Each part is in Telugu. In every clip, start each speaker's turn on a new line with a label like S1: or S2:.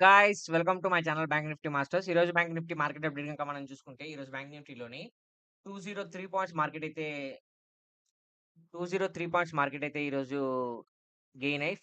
S1: Guys welcome to my channel bank nifty masters. ఈ రోజు బ్యాంక్ నిఫ్టీ మార్కెట్ అప్డేట్ కనుక మనం చూసుకుంటే, రోజు బ్యాంక్ నిఫ్టీలోని 203 పాయింట్స్ మార్కెట్ అయితే 203 పాయింట్స్ మార్కెట్ అయితే ఈరోజు గెయిన్ అయ్యి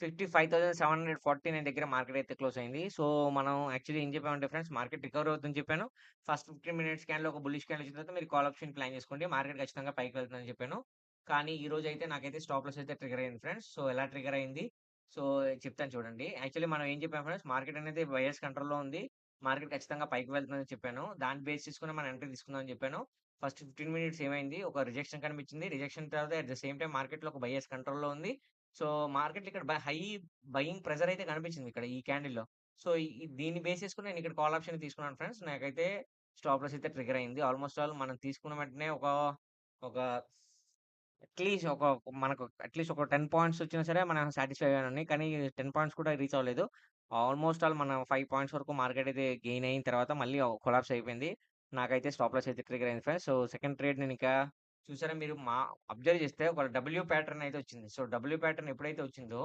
S1: 55,749 దగ్గర మార్కెట్ అయితే క్లోజ్ అయింది. సో, మనం యాక్చువల్లీ ఏం చెప్పామంటే ఫ్రెండ్స్ మార్కెట్ రికవర్ అవుతుందని చెప్పాను. ఫస్ట్ 15 మినిట్స్ స్కాన్‌లో ఒక బుల్లిష్ స్కాన్ వచ్చిన తర్వాత మీరు కాల్ ఆప్షన్ ప్లాన్ చేసుకోండి. మార్కెట్ ఖచ్చితంగా పైకి వెళ్తుందని చెప్పాను. కానీ ఈ రోజు అయితే నాకైతే స్టాప్ లాస్ అయితే ట్రిగర్ అయింది ఫ్రెండ్స్. సో, ఎలా ట్రిగర్ అయింది? సో, చెప్తాను చూడండి. యాక్చువల్లీ మనం ఏం చెప్పాం ఫ్రెండ్స్ మార్కెట్ అనేది బయర్స్ కంట్రోల్‌లో ఉంది. మార్కెట్ ఖచ్చితంగా పైకి వెళ్తుందని చెప్పాను. దాన్ని బేస్ చేసుకొని మనం ఎంట్రీ తీసుకుందాం అని చెప్పాను. ఫస్ట్ 15 మినిట్స్ ఏమైంది? ఒక రిజెక్షన్ కనిపించింది. రిజెక్షన్ తర్వాత అట్ ద సేమ్ టైమ్ మార్కెట్‌లో ఒక బయర్స్ కంట్రోల్‌లో ఉంది. సో, మార్కెట్‌లో ఇక్కడ బ హై బయింగ్ ప్రెషర్ అయితే కనిపించింది ఇక్కడ ఈ క్యాండిల్‌లో. సో, ఈ దీన్ని బేస్ చేసుకొని నేను ఇక్కడ కాల్ ఆప్షన్ తీసుకున్నాను ఫ్రెండ్స్. నాకైతే స్టాప్ లాస్ అయితే ట్రిగ్గర్ అయింది. ఆల్‌మోస్ట్ ఆల్ మనం తీసుకున్న వెంటనే ఒక ఒక అట్‌లీస్ట్ ఒక మనకు అట్‌లీస్ట్ ఒక 10 పాయింట్స్ వచ్చినా సరే మనం సాటిస్ఫై అయ్యానండి. కానీ 10 పాయింట్స్ కూడా రీచ్ అవ్వలేదు. ఆల్‌మోస్ట్ ఆల్ మన 5 పాయింట్స్ వరకు మార్కెట్ అయితే గెయిన్ అయిన తర్వాత మళ్ళీ కొలాప్స్ అయిపోయింది. నాకైతే స్టాప్ లాస్ అయితే ట్రిగ్గర్ అయింది ఫ్రెండ్స్. సో, సెకండ్ ట్రేడ్ నేను ఇంకా చూసారా మీరు మా అబ్జర్వ్ చేస్తే ఒక డబ్ల్యూ ప్యాటర్న్ అయితే వచ్చింది. సో, డబ్ల్యూ ప్యాటర్న్ ఎప్పుడైతే వచ్చిందో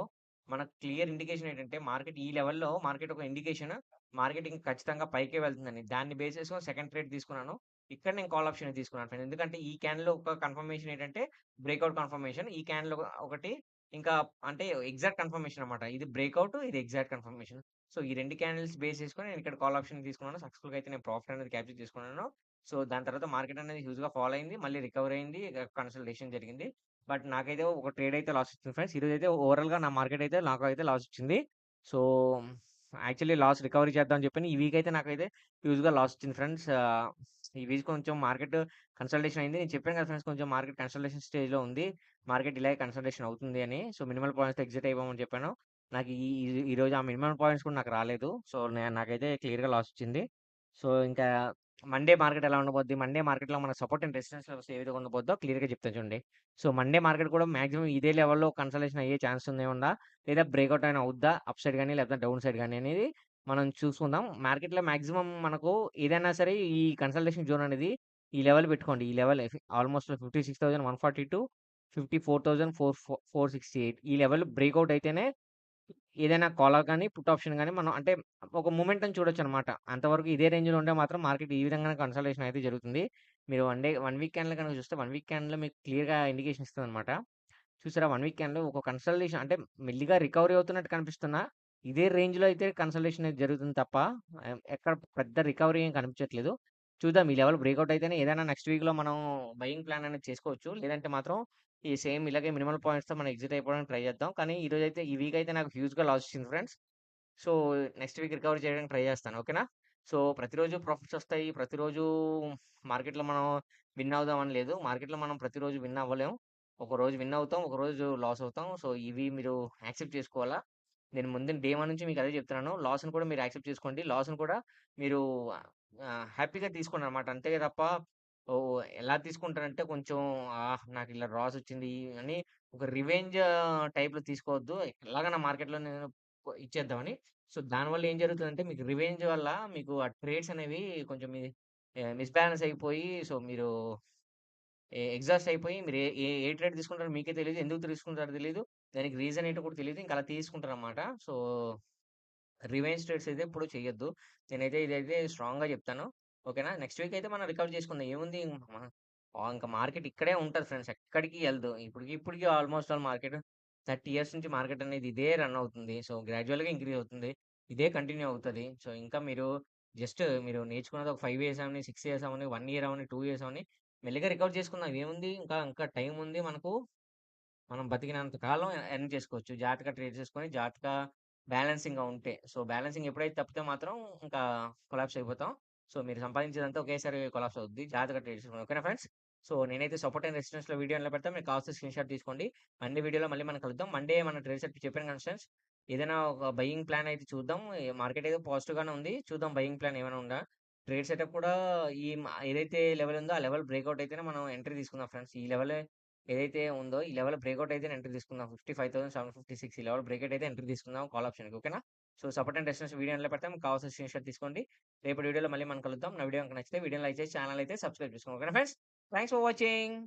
S1: మనకు క్లియర్ ఇండికేషన్ ఏంటంటే మార్కెట్ ఈ లెవెల్‌లో మార్కెట్ ఒక ఇండికేషన్ మార్కెట్ ఇంక ఖచ్చితంగా పైకే వెళ్తుందని. దాన్ని బేస్ చేసుకొని సెకండ్ ట్రేడ్ తీసుకున్నాను. ఇక్కడ నేను కాల్ ఆప్షన్ తీసుకున్నాను ఫ్రెండ్స్. ఎందుకంటే ఈ క్యాన్లో ఒక కన్ఫర్మేషన్ ఏంటంటే బ్రేక్అవుట్ కన్ఫర్మేషన్. ఈ క్యాన్లో ఒకటి ఇంకా అంటే ఎగ్జాక్ట్ కన్ఫర్మేషన్ అనమాట ఇది బ్రేక్అవుట్ ఇది ఎగ్జాక్ట్ కన్ఫర్మేషన్. సో, ఈ రెండు క్యాండిల్స్ బేస్ చేసుకొని నేను ఇక్కడ కాల్ ఆప్షన్ తీసుకున్నాను. సక్సెస్‌ఫుల్‌గా అయితే నేను ప్రాఫిట్ అనేది క్యాప్చర్ చేసుకున్నాను. సో, దాని తర్వాత మార్కెట్ అనేది హ్యూజ్‌గా ఫాలో అయింది. మళ్ళీ రికవర్ అయింది. కన్సల్టేషన్ జరిగింది. బట్ నాకైతే ఒక ట్రేడ్ అయితే లాస్ వచ్చింది ఫ్రెండ్స్. ఈరోజు అయితే ఓవరాల్‌గా నా మార్కెట్ అయితే నాకు అయితే లాస్ వచ్చింది. సో, యాక్చువల్లీ లాస్ రికవరీ చేద్దాం అని చెప్పని ఈ వీక్ అయితే నాకైతే హ్యూజ్‌గా లాస్ వచ్చింది ఫ్రెండ్స్. ఈ వీక్ కొంచెం మార్కెట్ కన్సల్టేషన్ అయింది. నేను చెప్పాను కదా ఫ్రెండ్స్ కొంచెం మార్కెట్ కన్సల్టేషన్ స్టేజ్‌లో ఉంది. మార్కెట్ ఇలాగే కన్సల్టేషన్ అవుతుంది అని. సో, మినిమల్ పాయింట్స్‌తో ఎగ్జిట్ అయిపోమని చెప్పాను. నాకు ఈ ఈ ఈరోజు ఆ మినిమం పాయింట్స్ కూడా నాకు రాలేదు. సో, నే నాకైతే క్లియర్‌గా లాస్ వచ్చింది. సో, ఇంకా మండే మార్కెట్ ఎలా ఉండబోద్ది? మండే మార్కెట్‌లో మన సపోర్ట్ అండ్ రెసిస్టెన్స్ లెవెల్స్ ఏ విధంగా ఉండబోద్దో క్లియర్‌గా చెప్తాను చూడండి. సో, మండే మార్కెట్ కూడా మాక్సిమం ఇదే లెవెల్‌లో కన్సల్టేషన్ అయ్యే ఛాన్స్ ఉందా? లేదా బ్రేక్‌ఔట్ అయినా అవుద్దా? అప్ సైడ్ కానీ లేకపోతే డౌన్ సైడ్ కానీ అనేది మనం చూసుకుందాం. మార్కెట్‌లో మాక్సిమం మనకు ఏదైనా సరే ఈ కన్సల్టేషన్ జోన్ అనేది ఈ లెవెల్ పెట్టుకోండి. ఈ లెవెల్ ఆల్‌మోస్ట్ 56,142 54,468 ఈ లెవెల్ బ్రేక్‌ఔట్ అయితేనే ఏదైనా కాలర్ గాని, పుట్ ఆప్షన్ గాని మనం అంటే ఒక మూమెంట్ని చూడొచ్చన్నమాట. అంతవరకు ఇదే రేంజ్‌లో ఉంటే మాత్రం మార్కెట్ ఈ విధంగానే కన్సల్టేషన్ అయితే జరుగుతుంది. మీరు వన్ డే 1 వీక్ క్యాండిల్ కనుక చూస్తే 1 వీక్ క్యాన్లో మీకు క్లియర్‌గా ఇండికేషన్ ఇస్తదన్నమాట. చూసారా 1 వీక్ క్యాండిల్‌లో ఒక కన్సల్టేషన్ అంటే మెల్లిగా రికవరీ అవుతున్నట్టు కనిపిస్తున్నా ఇదే రేంజ్‌లో అయితే కన్సల్టేషన్ అనేది జరుగుతుంది తప్ప ఎక్కడ పెద్ద రికవరీ ఏం కనిపించట్లేదు. చూద్దాం ఈ లెవెల్ బ్రేక్అవుట్ అయితేనే ఏదైనా నెక్స్ట్ వీక్‌లో మనం బయింగ్ ప్లాన్ అనేది చేసుకోవచ్చు. లేదంటే మాత్రం ఈ సేమ్ ఇలాగే మినిమల్ పాయింట్స్‌తో మనం ఎగ్జిట్ అయిపోవడానికి ట్రై చేద్దాం. కానీ ఈరోజైతే ఈ వీక్ అయితే నాకు హ్యూజ్‌గా లాస్ వచ్చింది friends. So, next week recovery చేయడానికి ట్రై చేస్తాను. ఓకేనా? సో, ప్రతిరోజు ప్రాఫిట్స్ వస్తాయి. ప్రతిరోజు మార్కెట్‌లో మనం విన్ అవుదాం అని లేదు. మార్కెట్‌లో మనం ప్రతిరోజు విన్ అవ్వలేం. ఒకరోజు విన్ అవుతాం. ఒక రోజు లాస్ అవుతాం. సో, ఇవి మీరు యాక్సెప్ట్ చేసుకోవాలా. నేను ముందు డే 1 నుంచి మీకు అదే చెప్తున్నాను. లాస్‌ని కూడా మీరు యాక్సెప్ట్ చేసుకోండి. లాస్‌ని కూడా మీరు హ్యాపీగా తీసుకోండి అనమాట అంతే తప్ప ఓ ఎలా తీసుకుంటారంటే కొంచెం ఆహ్, నాకు ఇలా రాస్ వచ్చింది అని ఒక రివెంజ్ టైప్‌లో తీసుకోవద్దు. ఎలాగైనా మార్కెట్‌లో నేను ఇచ్చేద్దామని. సో, దానివల్ల ఏం జరుగుతుందంటే మీకు రివెంజ్ వల్ల మీకు ఆ ట్రేడ్స్ అనేవి కొంచెం మీ మిస్బ్యాలెన్స్ అయిపోయి సో, మీరు ఎగ్జాస్ట్ అయిపోయి మీరు ఏ ఏ ట్రేడ్ తీసుకుంటారో మీకే తెలియదు ఎందుకు తీసుకుంటారో తెలియదు దానికి రీజన్ ఏంటో కూడా తెలియదు ఇంకా అలా తీసుకుంటారన్నమాట. సో, రివెంజ్ ట్రేడ్స్ అయితే ఎప్పుడు చేయొద్దు. నేనైతే ఇదైతే స్ట్రాంగ్‌గా చెప్తాను. ఓకేనా? నెక్స్ట్ వీక్ అయితే మనం రికవర్ చేసుకుందాం. ఏముంది ఇంకా మార్కెట్ ఇక్కడే ఉంటుంది ఫ్రెండ్స్. ఎక్కడికి వెళ్దు ఇప్పటికి ఇప్పటికి ఆల్‌మోస్ట్ ఆల్ మార్కెట్ 30 ఇయర్స్ నుంచి మార్కెట్ అనేది ఇదే రన్ అవుతుంది. సో, గ్రాడ్యుయల్‌గా ఇంక్రీజ్ అవుతుంది. ఇదే కంటిన్యూ అవుతుంది సో, ఇంకా మీరు జస్ట్ మీరు నేర్చుకున్నది ఒక ఫైవ్ ఇయర్స్ అవ్వని, సిక్స్ ఇయర్స్ అవ్వని, 1 ఇయర్ అవ్వని, టూ ఇయర్స్ అవ్వని మెల్లిగా రికవర్ చేసుకుందాం. ఏముంది ఇంకా ఇంకా టైం ఉంది మనకు. మనం బతికినంత కాలం ఎర్న్ చేసుకోవచ్చు. జాగ్రత్తగా ట్రేడ్ చేసుకొని జాగ్రత్తగా బ్యాలెన్సింగ్‌గా ఉంటే. సో, బ్యాలెన్సింగ్ ఎప్పుడైతే తప్పితే మాత్రం ఇంకా కొలాప్స్ అయిపోతాం. సో, మీరు సంపాదించేదంతా ఒకేసారి కొలాప్స్ అవుద్ది. జాగ్రత్తగా ట్రేడ్ చేసుకోండి. ఓకేనా ఫ్రెండ్స్? సో, నేనైతే సపోర్ట్ అండ్ రెసిస్టెన్స్‌లో వీడియో వీడియోలో పెడతా మీకు కావాల్సిన స్క్రీన్‌షాట్ తీసుకోండి. మండే వీడియోలో మళ్ళీ మనం కలుద్దాం. మండే మన ట్రేడ్ సెట్ చెప్పాను కదా ఫ్రెండ్స్. ఏదైనా ఒక బయింగ్ ప్లాన్ అయితే చూద్దాం. మార్కెట్ అయితే పాజిటివ్ గానే ఉంది. చూద్దాం బయింగ్ ప్లాన్ ఏమైనా ఉందా? ట్రేడ్ సెటప్ కూడా ఈ ఏదైతే లెవెల్ ఉందో ఆ లెవెల్ బ్రేక్అవుట్ అయితేనే మనం ఎంట్రీ తీసుకుందాం ఫ్రెండ్స్. ఈ లెవెల్ ఏదైతే ఉందో ఈ లెవెల్ బ్రేక్‌ఔట్ అయితే ఎంట్రీ తీసుకుందాం. 55,756 ఈ లెవెల్ బ్రేక్అట్ అయితే ఎంట్రీ తీసుకుందాం కాల్ ఆప్షన్‌కి. ఓకేనా? So, support and resistance video పెడతాం కావాల్సిన స్క్రీన్ షాట్ తీసుకోండి. రేపటి వీడియోలో మళ్ళీ మనం కలుద్దాం. నా వీడియో నచ్చితే వీడియోలో లైక్ చేసి అయితే సబ్స్క్రైబ్ చేసుకోండి. ఓకేనా ఫ్రెండ్స్? Thanks for watching.